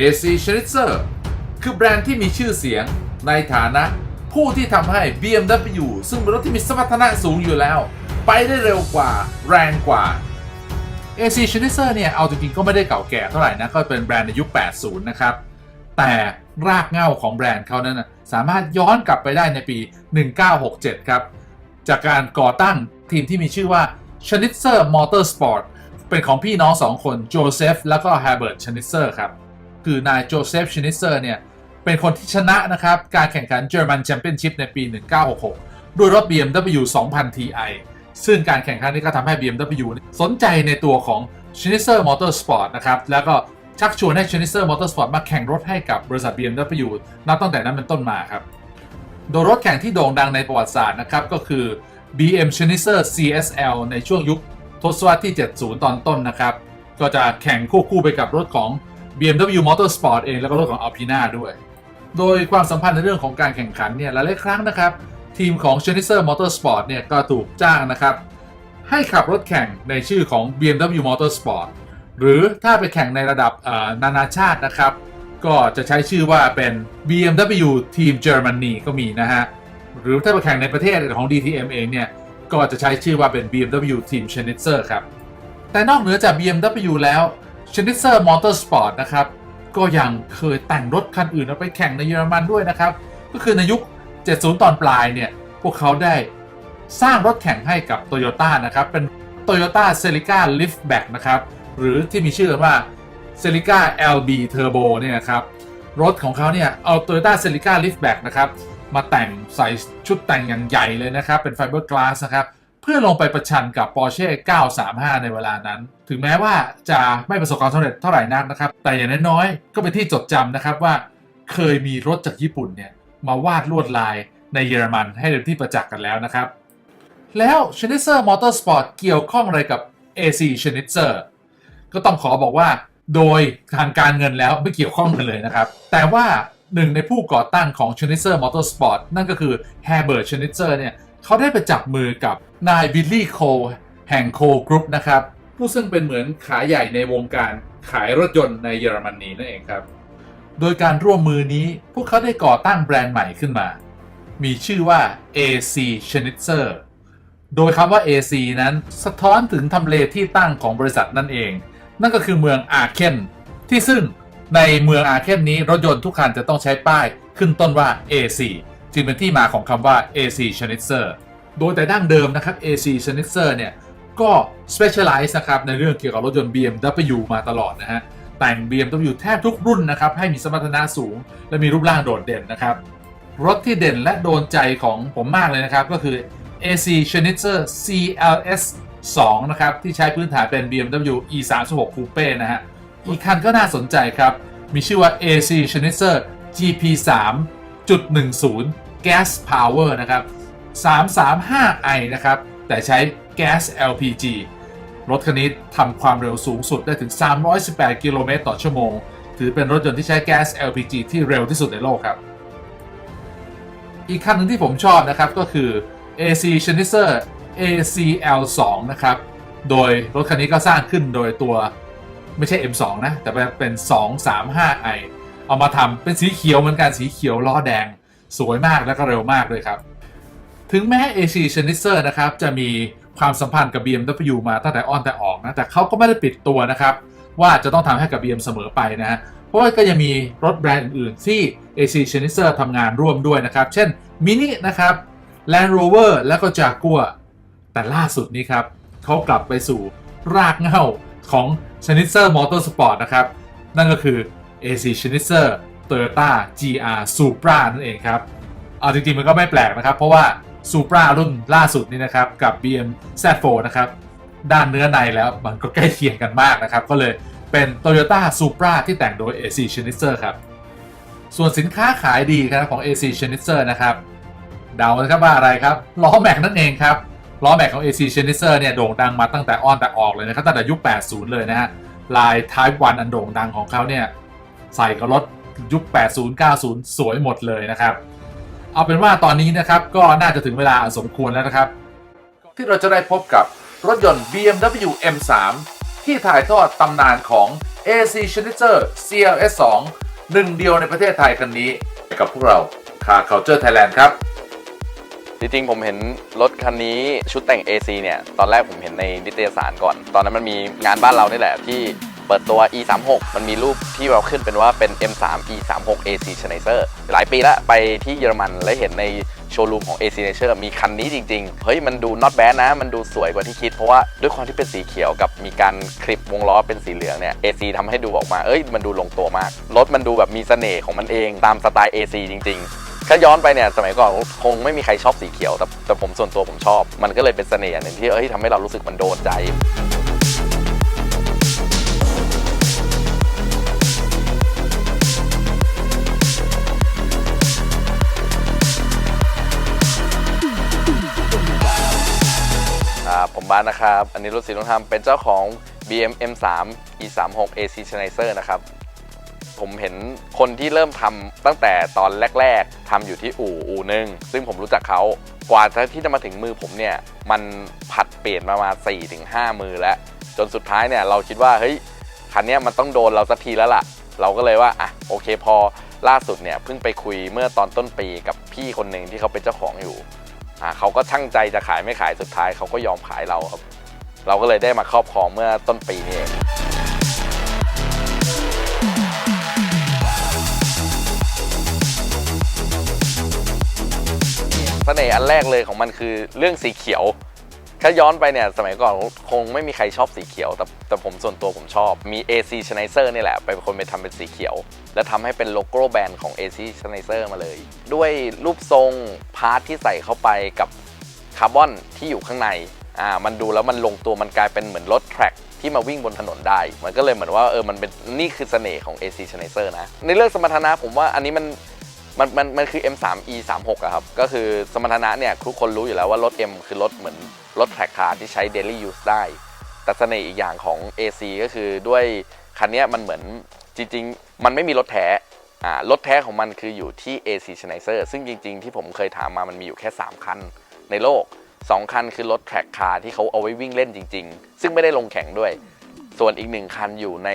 AC Schnitzer คือแบรนด์ที่มีชื่อเสียงในฐานะผู้ที่ทำให้ BMW ซึ่งเป็นรถที่มีสมรรถนะสูงอยู่แล้ว ไปได้เร็วกว่าแรงกว่า AC Schnitzer เนี่ย เอาจริงๆก็ไม่ได้เก่าแก่เท่าไหร่นะ ก็เป็นแบรนด์ในยุค 80 นะครับ แต่รากเหง้าของแบรนด์เขานั้นนะสามารถย้อนกลับไปได้ในปี 1967 ครับ จากการก่อตั้งทีมที่มีชื่อว่า Schnitzer Motorsport เป็นของพี่น้องสองคนโจเซฟแล้วก็แฮเบิร์ตชนิเซอร์ครับ คือนายโจเซฟชินิเซอร์เนี่ยเป็นคนที่ชนะนะครับ การแข่งขัน German Championship ในปี 1966 ด้วยรถ BMW 2000 Ti ซึ่งการแข่งขันนี้ก็ทำให้ BMW สนใจในตัวของ Schnitzer Motorsport นะครับแล้วก็ชักชวนให้ Schnitzer Motorsport มาแข่งรถให้กับบริษัท BMW นับตั้งแต่นั้นเป็นต้นมาครับโดยรถแข่งที่โด่งดังในประวัติศาสตร์นะครับก็คือ BM Schnitzer CSL ในช่วงยุคทศวรรษที่ 70 ตอนต้นนะครับ ก็จะแข่งควบคู่ไปกับรถของ BMW Motorsport เองแล้วก็รถของ Alpina ด้วย โดยความสัมพันธ์ในเรื่องของการแข่งขันเนี่ยหลายๆครั้งนะครับ ทีมของ Schnitzer Motorsport เนี่ยก็ถูกจ้างนะครับ ให้ขับรถแข่งในชื่อของ BMW Motorsport หรือถ้าไปแข่งในระดับนานาชาตินะครับ ก็จะใช้ชื่อว่าเป็น BMW Team Germany ก็มีนะฮะ หรือถ้าไปแข่งในประเทศของ DTM เองเนี่ยก็จะใช้ชื่อว่าเป็น BMW Team Schnitzer ครับแต่นอกเหนือจาก BMW แล้ว Schnitzer Motorsport นะครับ ก็ยังเคยแต่งรถคันอื่นเอาไปแข่งในเยอรมันด้วยนะครับ ก็คือในยุค 70 ตอนปลายเนี่ย พวกเขาได้สร้างรถแข่งให้กับ Toyota นะครับ เป็น Toyota Celica Liftback นะครับ หรือที่มีชื่อว่า Celica LB Turbo เนี่ยนะครับ รถของเขาเนี่ยเอา Toyota Celica Liftback นะครับ มาแต่งใส่ชุดแต่งอย่างใหญ่เลยนะครับ เป็นไฟเบอร์กลาสนะครับ พื่อลงไปประชันกับ Porsche 935 ในเวลานั้น ถึงแม้ว่าจะไม่ประสบความสำเร็จเท่าไหร่นักนะครับ แต่อย่างน้อยๆ ก็เป็นที่จดจำนะครับว่าเคยมีรถจากญี่ปุ่นเนี่ยมาวาดลวดลายในเยอรมันให้เป็นที่ประจักษ์กันแล้วนะครับ แล้ว Schnitzer Motorsport เกี่ยวข้องอะไรกับ AC Schnitzer ก็ต้องขอบอกว่าโดยทางการเงินแล้วไม่เกี่ยวข้องกันเลยนะครับ แต่ว่าหนึ่งในผู้ก่อตั้งของ Schnitzer Motorsport นั่นก็คือ Herbert Schnitzer เนี่ย เขาได้ไปจับมือกับนายบิลลี่โคแห่งโคกรุ๊ปนะครับ ผู้ซึ่งเป็นเหมือนขายใหญ่ในวงการขายรถยนต์ในเยอรมนีนั่นเองครับ โดยการร่วมมือนี้พวกเขาได้ก่อตั้งแบรนด์ใหม่ขึ้นมา มีชื่อว่า AC Schnitzer โดยคำว่า AC นั้นสะท้อนถึงทำเลที่ตั้งของบริษัทนั่นเอง นั่นก็คือเมืองอาเคนที่ซึ่งในเมืองอาเคนนี้รถยนต์ทุกคันจะต้องใช้ป้ายขึ้นต้นว่า AC จึงเป็นที่มาของคำว่า AC Schnitzer โดยแต่ดั้งเดิมนะครับ AC Schnitzer เนี่ยก็ specialize นะครับในเรื่องเกี่ยวกับรถยนต์ BMW มาตลอดนะฮะแต่ง BMW แทบทุกรุ่นนะครับให้มีสมรรถนะสูง และมีรูปร่างโดดเด่นนะครับ รถที่เด่นและโดนใจของผมมากเลยนะครับ ก็คือ AC Schnitzer CLS 2 นะครับ ที่ใช้พื้นฐานเป็น BMW E36 Coupe นะฮะอีกคันก็น่าสนใจครับ มีชื่อว่า AC Schnitzer GP3 10.10 gas power นะครับ 335i นะครับ แต่ใช้แก๊ส LPG รถคันนี้ทำความเร็วสูงสุดได้ถึง 318 กิโลเมตรต่อชั่วโมง ถือเป็นรถยนต์ที่ใช้แก๊ส LPG ที่เร็วที่สุดในโลกครับ อีกคันหนึ่งที่ผมชอบนะครับก็คือ AC c h a n i s e r ACL2 นะครับ โดยรถคันนี้ก็สร้างขึ้นโดยตัวไม่ใช่ M2 นะ แต่เป็น 235i เอามาทำเป็นสีเขียวเหมือนกันสีเขียวล้อแดง สวยมากและก็เร็วมากเลยครับ ถึงแม้ AC Schnitzer นะครับจะมีความสัมพันธ์กับ BMW มาตั้งแต่อ้อนแต่ออกนะแต่เขาก็ไม่ได้ปิดตัวนะครับ ว่าจะต้องทำให้กับ BM เสมอไปนะฮะเพราะว่าก็ยังมีรถแบรนด์อื่นๆที่ AC Schnitzer ทำงานร่วมด้วยนะครับ เช่น Mini นะครับ Land Rover และก็ Jaguar แต่ล่าสุดนี้ครับเขากลับไปสู่รากเหง้าของ Schnitzer Motorsport นะครับ นั่นก็คือ AC Schnitzer Toyota GR Supra นั่นเองครับ เอาจริงๆ มันก็ไม่แปลกนะครับ เพราะว่า Supra รุ่นล่าสุดนี้นะครับ กับ BM Z4 นะครับ ด้านเนื้อในแล้วมันก็ใกล้เคียงกันมากนะครับ ก็เลยเป็น Toyota Supra ที่แต่งโดย AC Schnitzer ครับ ส่วนสินค้าขายดีครับของ AC Schnitzer นะครับ เดานะครับว่าอะไรครับ ล้อแม็กนั่นเองครับ ล้อแม็กของ AC Schnitzer เนี่ยโด่งดังมาตั้งแต่อ้อนแต่ออกเลยนะครับตั้งแต่ยุค 80 เลยนะฮะลาย Type 1อันโด่งดังของเขาเนี่ย ใส่กับรถยุค 80 90 สวยหมดเลยนะครับ เอาเป็นว่าตอนนี้นะครับก็น่าจะถึงเวลาอันสมควรแล้วนะครับ ที่เราจะได้พบกับรถยนต์ BMW M3 ที่ถ่ายทอดตำนานของ AC Challenger CLS 2 หนึ่งเดียวในประเทศไทยคันนี้ กับพวกเรา Car Culture Thailand ครับจริงๆผมเห็นรถคันนี้ชุดแต่ง AC เนี่ย ตอนแรกผมเห็นในนิตยสารก่อน ตอนนั้นมันมีงานบ้านเรานี่แหละที่ เปิดตัว E36 มันมีรูปที่เราขึ้นเป็นว่าเป็น M3 E36 AC Schneider หลายปีแล้วไปที่เยอรมันแล้วเห็นในโชว์รูมของ AC Schneider มีคันนี้จริง ๆ เฮ้ย มันดู not bad นะ มันดูสวยกว่าที่คิด เพราะว่าด้วยความที่เป็นสีเขียวกับมีการคลิปวงล้อเป็นสีเหลืองเนี่ย AC ทำให้ดูออกมา เอ้ย มันดูลงตัวมาก รถมันดูแบบมีเสน่ห์ของมันเองตามสไตล์ AC จริง ๆถ้าย้อนไปเนี่ยสมัยก่อนคงไม่มีใครชอบสีเขียว แต่แต่ผมส่วนตัวผมชอบ มันก็เลยเป็นเสน่ห์อย่างหนึ่งที่เอ้ยทำให้เรารู้สึกมันโดนใจ บ้านนะครับ อันนี้รุตศรีลุงธรรมเป็นเจ้าของ BM M3 E36 AC Schneider นะครับผมเห็นคนที่เริ่มทำตั้งแต่ตอนแรก ๆทำอยู่ที่อู่อู่หนึ่งซึ่งผมรู้จักเขากว่าที่จะมาถึงมือผมเนี่ย มันผัดเปลี่ยนมามา4ถึง5มือแล้ว จนสุดท้ายเนี่ยเราคิดว่าเฮ้ยคันนี้มันต้องโดนเราสักทีแล้วล่ะ เราก็เลยว่าอะโอเคพอล่าสุดเนี่ยเพิ่งไปคุยเมื่อตอนต้นปีกับพี่คนหนึ่งที่เขาเป็นเจ้าของอยู่ เขาก็ช่างใจจะขายไม่ขายสุดท้ายเขาก็ยอมขายเราครับ เราก็เลยได้มาครอบครองเมื่อต้นปีนี้เองเสน่ห์อันแรกเลยของมันคือเรื่องสีเขียว ถ้าย้อนไปเนี่ยสมัยก่อนคงไม่มีใครชอบสีเขียว แต่แต่ผมส่วนตัวผมชอบมี AC Schneider นี่แหละไปคนไปทำเป็นสีเขียว แล้วทำให้เป็นโลโก้แบรนด์ของ AC Schneider มาเลย ด้วยรูปทรงพาร์ทที่ใส่เข้าไปกับคาร์บอนที่อยู่ข้างในอ่ามันดูแล้วมันลงตัวมันกลายเป็นเหมือนรถแทร็กที่มาวิ่งบนถนนได้ มันก็เลยเหมือนว่าเออมันเป็นนี่คือเสน่ห์ของ AC Schneider นะในเรื่องสมรรถนะผมว่าอันนี้มัน มันมันมันคือ M3 E36 อะครับ ก็คือสมรรถนะเนี่ยทุกคนรู้อยู่แล้วว่ารถ M คือรถเหมือนรถแทร็กคาร์ที่ใช้ daily use ได้ แต่เสน่ห์อีกอย่างของ AC ก็คือด้วยคันนี้มันเหมือนจริง ๆ มันไม่มีรถแท้อ่ารถแท้ของมันคืออยู่ที่ AC Schneider ซึ่งจริง ๆ ที่ผมเคยถามมามันมีอยู่แค่ 3 คันในโลก 2 คันคือรถแทร็กคาร์ที่เขาเอาไว้วิ่งเล่นจริง ๆ ซึ่งไม่ได้ลงแข่งด้วย ส่วนอีกหนึ่งคันอยู่ใน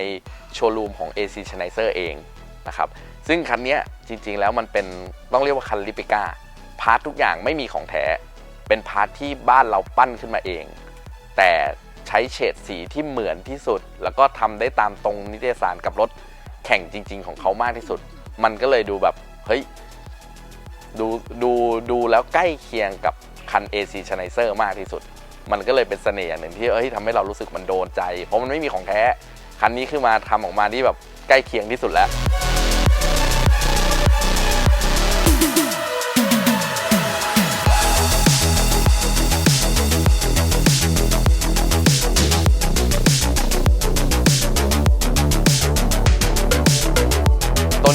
โชว์รูมของ AC Schneider เองนะครับ ซึ่งคันนี้จริงๆแล้วมันเป็นต้องเรียกว่าคันลิปิก้าพาร์ททุกอย่างไม่มีของแท้ เป็นพาร์ทที่บ้านเราปั้นขึ้นมาเอง แต่ใช้เฉดสีที่เหมือนที่สุด แล้วก็ทำได้ตามตรงนิตยสารกับรถแข่งจริง ๆ ของเขามากที่สุด มันก็เลยดูแบบเฮ้ยดูดูดูแล้วใกล้เคียงกับคัน AC Schneider มากที่สุด มันก็เลยเป็นเสน่ห์อย่างหนึ่งที่เอ้ยทำให้เรารู้สึกมันโดนใจ เพราะมันไม่มีของแท้ คันนี้คือมาทำออกมาที่แบบใกล้เคียงที่สุดแล้ว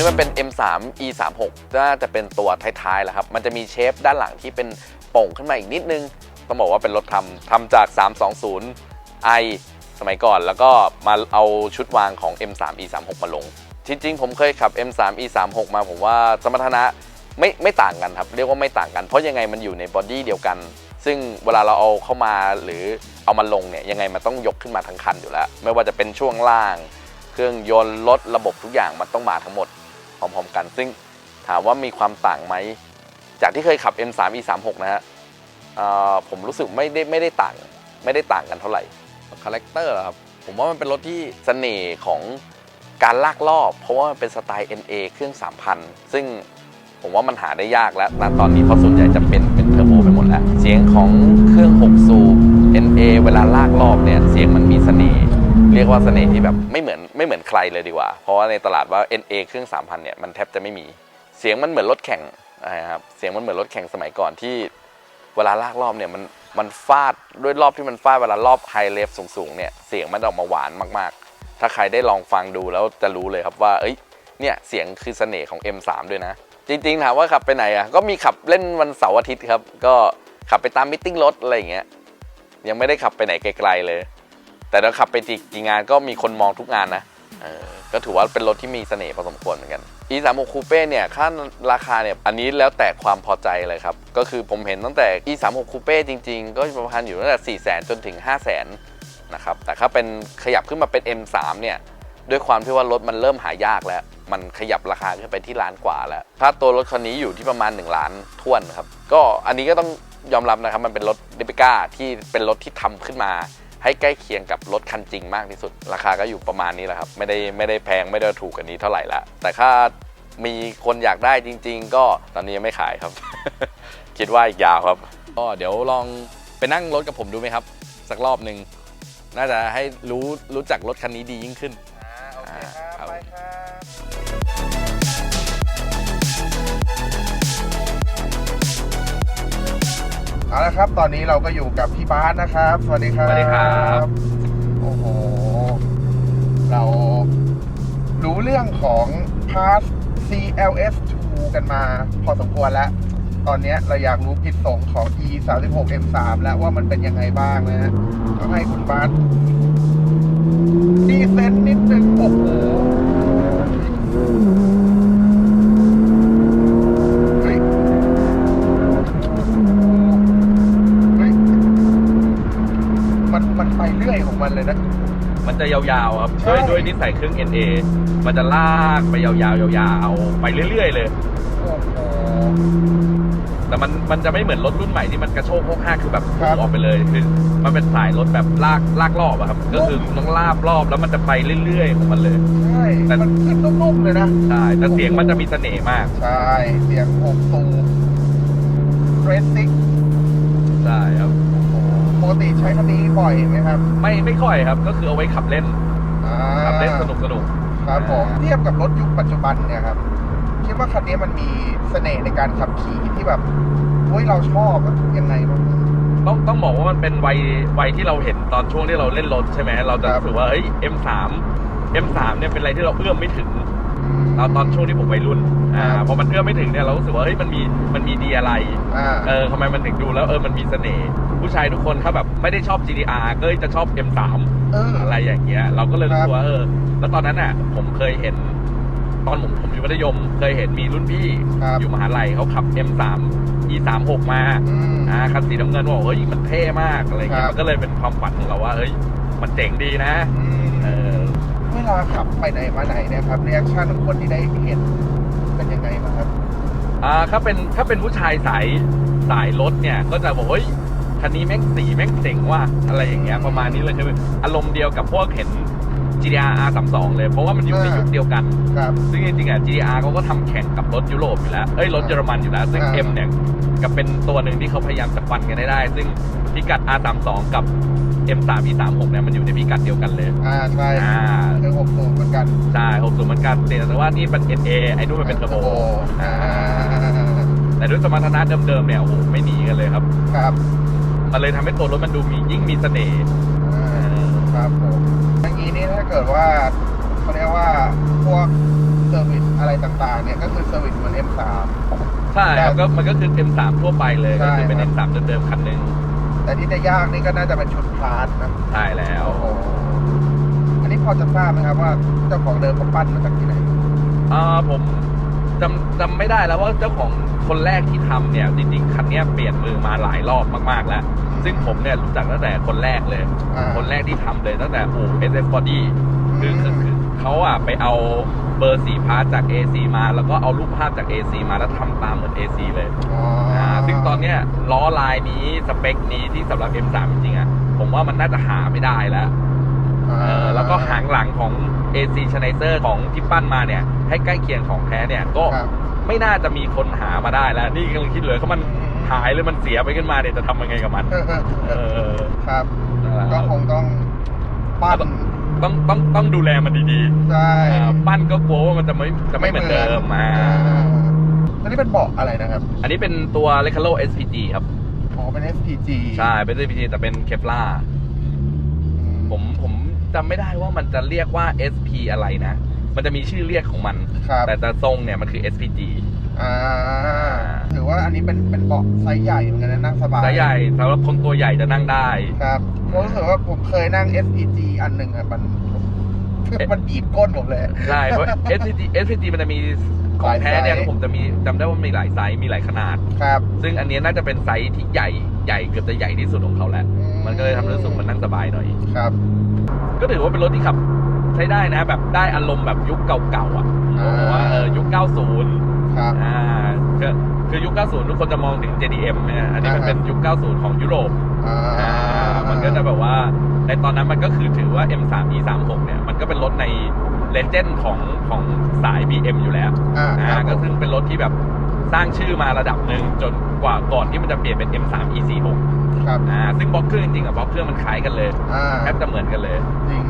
ตรงนี้มันเป็น M3 E36 น่าจะเป็นตัวท้ายๆแล้วครับ มันจะมีเชฟด้านหลังที่เป็นโป่งขึ้นมาอีกนิดนึง ต้องบอกว่าเป็นรถทำทำจาก 320i สมัยก่อน แล้วก็มาเอาชุดวางของ M3 E36 มาลง จริงๆ ผมเคยขับ M3 E36 มาผมว่าสมรรถนะไม่ไม่ต่างกันครับ เรียกว่าไม่ต่างกัน เพราะยังไงมันอยู่ในบอดี้เดียวกัน ซึ่งเวลาเราเอาเข้ามาหรือเอามาลงเนี่ยยังไงมันต้องยกขึ้นมาทั้งคันอยู่แล้ว ไม่ว่าจะเป็นช่วงล่าง เครื่องยนต์รถระบบทุกอย่างมันต้องมาทั้งหมด พร้อมๆกัน ซึ่งถามว่ามีความต่างไหม จากที่เคยขับ M3 E36 นะฮะเอ่อผมรู้สึกไม่ได้ไม่ได้ต่างไม่ได้ต่างกันเท่าไหร่คาแรคเตอร์ครับผมว่ามันเป็นรถที่เสน่ห์ของการลากรอบ เพราะว่ามันเป็นสไตล์ NA เครื่อง 3,000 ซึ่งผมว่ามันหาได้ยากแล้วณตอนนี้เพราะส่วนใหญ่จะเป็นเป็นเทอร์โบไปหมดแล้ว เสียงของเครื่อง6สูบ NA เวลาลากรอบเนี่ยเสียงมันมีเสน่ห์เรียกว่าเสน่ห์ที่แบบไม่เหมือนไม่เหมือนใครเลยดีกว่า เพราะว่าในตลาดว่า NA เครื่อง 3,000 เนี่ยมันแทบจะไม่มี เสียงมันเหมือนรถแข่งนะครับ เสียงมันเหมือนรถแข่งสมัยก่อนที่เวลาลากรอบเนี่ยมันมันฟาดด้วยรอบที่มันฟาดเวลารอบไฮเลฟสูงๆเนี่ยเสียงมันออกมาหวานมากๆ ถ้าใครได้ลองฟังดูแล้วจะรู้เลยครับว่า เอ้ย เนี่ยเสียงคือเสน่ห์ของ M3 ด้วยนะ จริงๆถามว่าขับไปไหนอะ ก็มีขับเล่นวันเสาร์อาทิตย์ครับ ก็ขับไปตามมิทติ้งรถอะไรอย่างเงี้ย ยังไม่ได้ขับไปไหนไกลๆเลย แต่เราขับไปกี่งานก็มีคนมองทุกงานนะก็ถือว่าเป็นรถที่มีเสน่ห์พอสมควรเหมือนกัน E36 Coupe เนี่ยค่าราคาเนี่ยอันนี้แล้วแต่ความพอใจเลยครับ ก็คือผมเห็นตั้งแต่ E36 Coupe จริง ๆ ก็ประมาณอยู่ตั้งแต่ 4 0 0 0 0 0จนถึง5 0 0 0 0 0นะครับแต่ถ้าเป็นขยับขึ้นมาเป็น M3 เนี่ยด้วยความที่ว่ารถมันเริ่มหายากแล้ว มันขยับราคาขึ้นไปที่ล้านกว่าแล้วถ้าตัวรถคันนี้อยู่ที่ประมาณ 1 ล้านท้วนครับก็อันนี้ก็ต้องยอมรับนะครับมันเป็นรถเดบิก้าที่เป็นรถที่ทำขึ้นมา ให้ใกล้เคียงกับรถคันจริงมากที่สุด ราคาก็อยู่ประมาณนี้แหละครับไม่ได้ไม่ได้แพงไม่ได้ถูกกันนี้เท่าไหร่ละแต่ถ้ามีคนอยากได้จริง ๆ ก็ตอนนี้ยังไม่ขายครับ คิดว่าอีกยาวครับก็เดี๋ยวลองไปนั่งรถกับผมดูไหมครับ สักรอบหนึ่งน่าจะให้รู้รู้จักรถคันนี้ดียิ่งขึ้นโอเคคครัรับบไปครับ เอาละครับ ตอนนี้เราก็อยู่กับพี่บาสนะครับ สวัสดีครับสวัสดีครับ โอ้โห เรารู้เรื่องของ Pass CLS 2กันมาพอสมควรแล้ว ตอนนี้เราอยากรู้พิษสงของ E 3 6 M 3แล้วว่ามันเป็นยังไงบ้างนะฮะต้องให้คุณบาสดีเซนต์นิดนึง โอ้โห มันจะยาวๆครับใช่ ด้วยด้วยนิสัยเครื่อง NA มันจะลากไปยาวๆยาวๆไปเรื่อย ๆ เลย โอ้โห แต่มันมันจะไม่เหมือนรถรุ่นใหม่ที่มันกระโชกโคกห้ากคือแบบครับพุ่งออกไปเลยคือมันเป็นสายรถแบบลากลากรอบอะครับ ก็คือต้องลากรอบแล้วมันจะไปเรื่อยๆของมันเลย ใช่ แต่ มันขึ้นนุ่มๆเลยนะ ใช่แต่เสียงมันจะมีเสน่ห์มากใช่ เสียงหกตูเรสซิ่งใช่ครับป กติใช้คันนี้บ่อยไหมครับไม่ไม่ค่อยครับ ก็คือเอาไว้ขับเล่นอ่าขับเล่นสนุกสนุกครับผมเทียบกับรถยุคปัจจุบันเนี่ยครับคิดว่าคันนี้มันมีเสน่ห์ในการขับขี่ที่แบบเฮ้ยเราชอบอะยังไงบ้าง ต้องต้องบอกว่ามันเป็นวัยวัยที่เราเห็นตอนช่วงที่เราเล่นรถใช่ไหมเราจะครับ รู้สึกว่าเฮ้ย M3 M3 เนี่ยเป็นอะไรที่เราเอื้อมไม่ถึง เราตอนช่วงที่ผมวัยรุ่นอ่าครับ พอมันเอื้อมไม่ถึงเนี่ยเรารู้สึกว่าเฮ้ยมันมีมันมีดีอะไรอ่า เออทำไมมันถึงดูแล้วเออมันมีเสน่ห์ ผู้ชายทุกคนถ้าแบบไม่ได้ชอบ GDR ก็จะชอบ M3 เออ อะไรอย่างเงี้ย เราก็เลยรู้ครัสึบกว่าเออ แล้วตอนนั้นอะ ผมเคยเห็น ตอนผมผมอยู่มัธยม เคยเห็นมีรุ่นพี่ครับ อยู่มหาลัยเขาขับ M3 E36 มา อืม อ่าคันสีน้ำเงินบอกเฮ้ยมันเท่มากอะไรเงี้คยรับมันก็เลยเป็นความฝันของเราว่าเฮ้ยมันเจ๋งดีนะ อืมเออ เวลาขับไปไหนมาไหนเนี่ยครับเรีแอคชั่นของคนที่ได้เห็นเป็นยังไงบ้างครับ อ่าถ้าเป็นถ้าเป็นผู้ชายสายสายรถเนี่ย ก็จะบอกเฮ้ย คันนี้แม่งสีแม่งเจ๋งว่ะอะไรอย่างเงี้ยประมาณนี้เลยคืออารมณ์เดียวกับพวกเห็น GTR R32 เลยเพราะว่ามันอยู่ในอ่ายุยุคเดียวกัน ครับ ซึ่งจริงๆอะ GTR เขาก็ทำแข่งกับรถยุโรปอยู่แล้ว เอ้ยรถเยอรมันอยู่แล้ว ซึ่ง อ่า M เนี่ยกับเป็นตัวหนึ่งที่เขาพยายามจะฟันกันให้ได้ ซึ่งพิกัด R32 กับ M3 E36 เนี่ยมันอยู่ในพิกัดเดียวกันเลย อ่าใช่อ่าคือหกสูงเหมือนกันใช่60เหมือนกันแต่ว่านี่เป็น NA ไอ้นู่นมันเป็นเทอร์โบ อ่าแต่ด้วยสมรรถนะเดิมๆเนี่ยโอ้โหไม่หนีกันเลยครับ ครับ มันเลยทำให้ตัวรถมันดูมียิ่งมีเสน่ห์ อ่าครับผมอย่างนี้นี่ถ้าเกิดว่าเขาเรียกว่าพวกเซอร์วิสอะไรต่างๆเนี่ยก็คือเซอร์วิสเหมือน M3 ใช่ครับก็มันก็คือ M3 ทั่วไปเลยใช่ก็คือเป็นครับ M3 เดิมๆคันหนึ่งแต่ที่จะยากนี่ก็น่าจะเป็นชุดพาร์ทนะใช่แล้ว โอ้โหอันนี้พอจะทราบไหมครับว่าเจ้าของเดิมเขาปั้นมาจากที่ไหน อ่าผมจำจำไม่ได้แล้วว่าเจ้าของ คนแรกที่ทำเนี่ยจริงๆคันเนี้ยเปลี่ยนมือมาหลายรอบมากๆแล้ว ซึ่งผมเนี่ยรู้จักตั้งแต่คนแรกเลย อ่า คนแรกที่ทำเลยตั้งแต่อู่ SF Body คือคือคือเขาอะไปเอาเบอร์สีพาร์ทจาก AC มาแล้วก็เอารูปภาพจาก AC มาแล้วทำตามเหมือน AC เลย อ๋อออ่าซึ่งตอนเนี้ยล้อลายนี้สเปคนี้ที่สำหรับ M3 จริงๆอะผมว่ามันน่าจะหาไม่ได้แล้วอ่าเออแล้วก็หางหลังของ AC c h a n i z e r ของที่ปั้นมาเนี่ย ให้ใกล้เคียงของแท้เนี่ย ก็ครับ ไม่น่าจะมีคนหามาได้แล้ว นี่กำลังคิดเลยเขามันหายหรือมันเสียไปขึ้นมาเนี่ยจะทำยังไงกับมัน เออครับนั่นแหละคก็รับคงต้องปั้นต้องต้องต้องดูแลมันดีใช่ๆอ่าปั้นก็กลัวว่ามันจะไม่จะไม่เหมือนเดิมมาอันนี้เป็นเบาะอะไรนะครับ อันนี้เป็นตัว r e c a l o SPG ครับ อ๋อ เป็น SPG ใช่ เป็น SPG แต่เป็นเคปลาอืมผมผมจำไม่ได้ว่ามันจะเรียกว่า SP อะไรนะ มันจะมีชื่อเรียกของมัน ครับแต่แต่ทรงเนี่ยมันคือ SPG อ่าถือว่าอันนี้เป็นเป็นเบาะไซส์ใหญ่เหมือนกันนะนั่งสบายสายใหญ่สำหรับคนตัวใหญ่จะนั่งได้ ครับผมรู้สึกว่าผมเคยนั่ง SPG อันหนึ่งอะมันมันบีบก้นผมเลย ใช่เพราะ SPG SPG มันจะมีของแท้เนี่ยหลายไซส์ผมจะมีจำได้ว่ามีหลายไซส์มีหลายขนาด ครับ ซึ่งอันเนี้ยน่าจะเป็นไซส์ที่ใหญ่ใหญ่เกือบจะใหญ่ที่สุดของเขาแล้ว มันก็เลยทำให้รู้สึกมันนั่งสบายหน่อย ครับ ก็ถือว่าเป็นรถที่ขับ ใช้ได้นะแบบได้อารมณ์แบบยุคเก่าๆอะผมบอกว่าเออยุค 90ครับอ่าคือคือยุค 90 ทุกคนจะมองถึง JDM เนี่ยอันนี้มันอ่าฮะเป็นยุค 90 ของยุโรปอ่าอ่ามันก็จะแบบว่าในตอนนั้นมันก็คือถือว่า M3 E36 เนี่ยมันก็เป็นรถในเลเจนด์ของของสาย BM อยู่แล้วอ่าอ่าครับก็ซึ่งเป็นรถที่แบบสร้างชื่อมาระดับหนึ่งจนกว่าก่อนที่มันจะเปลี่ยนเป็น M3 E46 ครับอ่าซึ่งบล็อกเครื่องจริงๆกับบล็อกเครื่องมันคล้ายกันเลยอ่าแทบจะเหมือนกันเลยจริง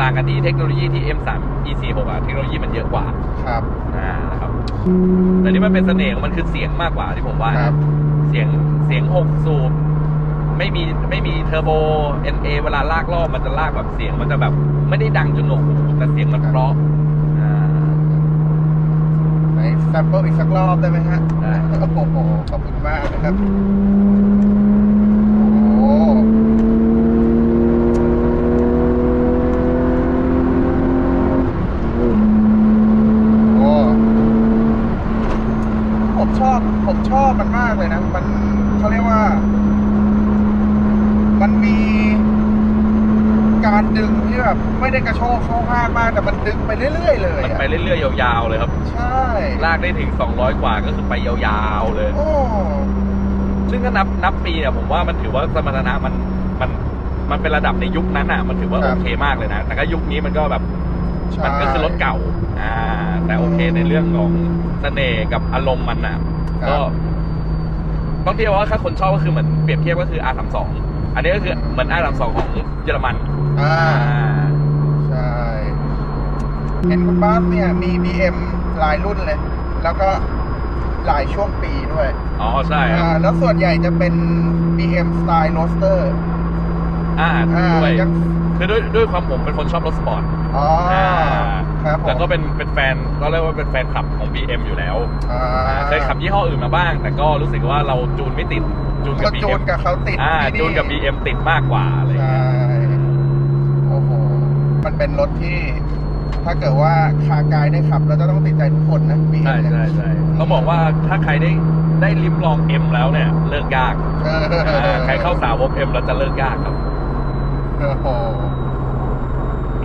ต่างกันที่เทคโนโลยีที่ M3 E46 อะเทคโนโลยีมันเยอะกว่าครับ อ่านะครับ แต่นี่มันเป็นเสน่ห์ของมันคือเสียงมากกว่าที่ผมว่าครันะบเสียงเสียงหกสูบไม่มีไม่มีเทอร์โบ NA เวลาลากรอบมันจะลากแบบเสียงมันจะแบบ ไม่ได้ดังจนหนวกหูแต่เสียงมันเพราะอ่า ไหนแซมเปิลอีกสักรอบได้ไหมฮะได้ โอ้โหขอบคุณมากนะครับ โอ้โหโอ้ผม ชอบผมชอบมันมากเลยนะ มันเขาเรียกว่า มันมีการดึงที่แบบไม่ได้กระโชกเข้าห้างมากแต่มันดึงไปเรื่อยๆเลยมันอะไปเรื่อยๆยาวๆเลยครับ ใช่ลากได้ถึง 200 กว่าก็คือไปยาวๆเลย โอ้ซึ่งถ้านับนับปีเนี่ยผมว่ามันถือว่าสมรรถนะมันมันมันเป็นระดับในยุคนั้นอะ มันถือว่าครัโอบเคมากเลยนะ แต่ก็ยุคนี้มันก็แบบใช่มันก็คือรถเก่า อ่า แต่โอเคในเรื่องของเสน่ห์กับอารมณ์มันอะ ครับ ก็ต้องเทียบว่าถ้าคนชอบก็คือเหมือนเปรียบเทียบก็คือ R32 อันนี้ก็คือเหมือน R32 ของเยอรมัน อ่าอ่าใช่ เห็นคุณบ้าสเนี่ยมี BM หลายรุ่นเลย แล้วก็หลายช่วงปีด้วย อ๋อใช่คอ่ารับแล้วส่วนใหญ่จะเป็น BM สไตล์โรสเตอร์ อ่าอ่าด้วยยัง คือด้วยด้วยความผมเป็นคนชอบรถสปอร์ตอ๋ออาครับผมแล้วก็เป็นเป็นแฟนก็เรียกว่าเป็นแฟนคลับของ BM อยู่แล้วอ่าอ่าเคยขับยี่ห้ออื่นมาบ้าง แต่ก็รู้สึกว่าเราจูนไม่ติดจูนกับก็จูน BM กับเขาติดอ่าที่จูนกับ BM ติดมากกว่าอะไรอย่างใช่เงี้ยโอ้โหมันเป็นรถที่ ถ้าเกิดว่าคากายได้ขับ แล้วจะต้องติดใจทุกคนนะ BM ใช่เนี่ยใช่ใช่ต้องบอกว่าถ้าใครได้ได้ลิ้มลอง M แล้วเนี่ยเลิกยากเออ อ่าใครเข้าสาวก M แล้วจะเลิกยากครับ โอ้โห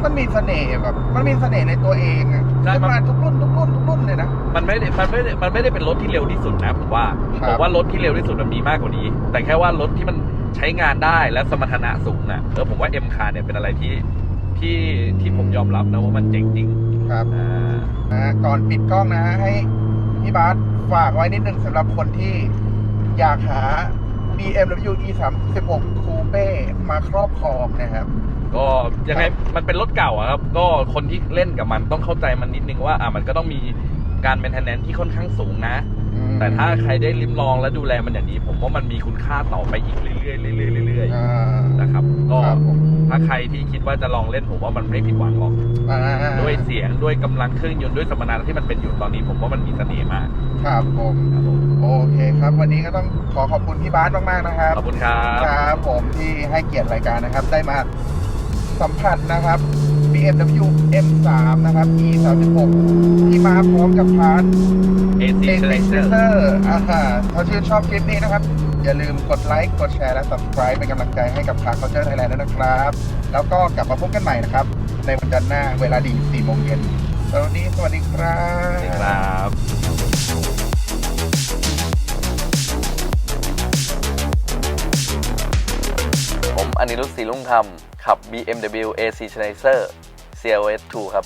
มันมีเสน่ห์แบบมันมีเสน่ห์ในตัวเองอะใช่ขึ้นมัน มาทุกรุ่นทุกรุ่นทุกรุ่นเลยนะ มันไม่ได้มันไม่ได้มันไม่ได้เป็นรถที่เร็วที่สุดนะผมว่าครับ ผมว่ารถที่เร็วที่สุดมันมีมากกว่านี้ แต่แค่ว่ารถที่มันใช้งานได้และสมรรถนะสูงอะเออผมว่า M คาเนี่ยเป็นอะไรที่ที่ที่ผมยอมรับนะว่ามันเจ๋งจริงครับอ่านะฮะก่อนปิดกล้องนะฮะให้พี่บาสฝากไว้นิดนึงสำหรับคนที่อยากหา BMW E 3 6 Coupe มาครอบครองนะครับ ก็ยังไงครับมันเป็นรถเก่าอะครับ ก็คนที่เล่นกับมันต้องเข้าใจมันนิดนึงว่าอะมันก็ต้องมีการเป็น n น n ที่ค่อนข้างสูงนะอืม แต่ถ้าใครได้ลิ้มลองและดูแลมันอย่างนี้ ผมว่ามันมีคุณค่าต่อไปอีกเรื่อยๆเรื่อยๆเรื่อยอ่า ๆนะครับ ก็ครับผม ถ้าใครที่คิดว่าจะลองเล่นผมว่ามันไม่ผิดหวังหรอก อ่าด้วยเสียงด้วยกำลังเครื่องยนต์ด้วยสมรรถนะที่มันเป็นอยู่ตอนนี้ ผมว่ามันมีเสน่ห์มากครับผมครับผมโอเคครับ วันนี้ก็ต้องขอขอบคุณพี่บาสมากๆนะครับ ขอบคุณครับ ครับผมที่ให้เกียรติรายการนะครับ ได้มาสัมผัสนะครับ BMW M3 นะครับ E 3 6 ที่มาพร้อมกับพาร์ท AC เอ c h a เซ r เซอร์อ่าถ้าชื่นชอบคลิปนี้นะครับ อย่าลืมกดไลค์กดแชร์และ subscribe เป็นกำลังใจให้กับคาร์ c u เ t อร์ไทยแลนด์ด้วยนะครับ แล้วก็กลับมาพบกันใหม่นะครับ ในวันจันทร์หน้าเวลาดี4โมงเย็นสวัสดีสวัสดีครับสวัสดีครับผมอนิรุตศรีลุ่งธรรมขับ BMW AC Challenger CLS 2 ครับ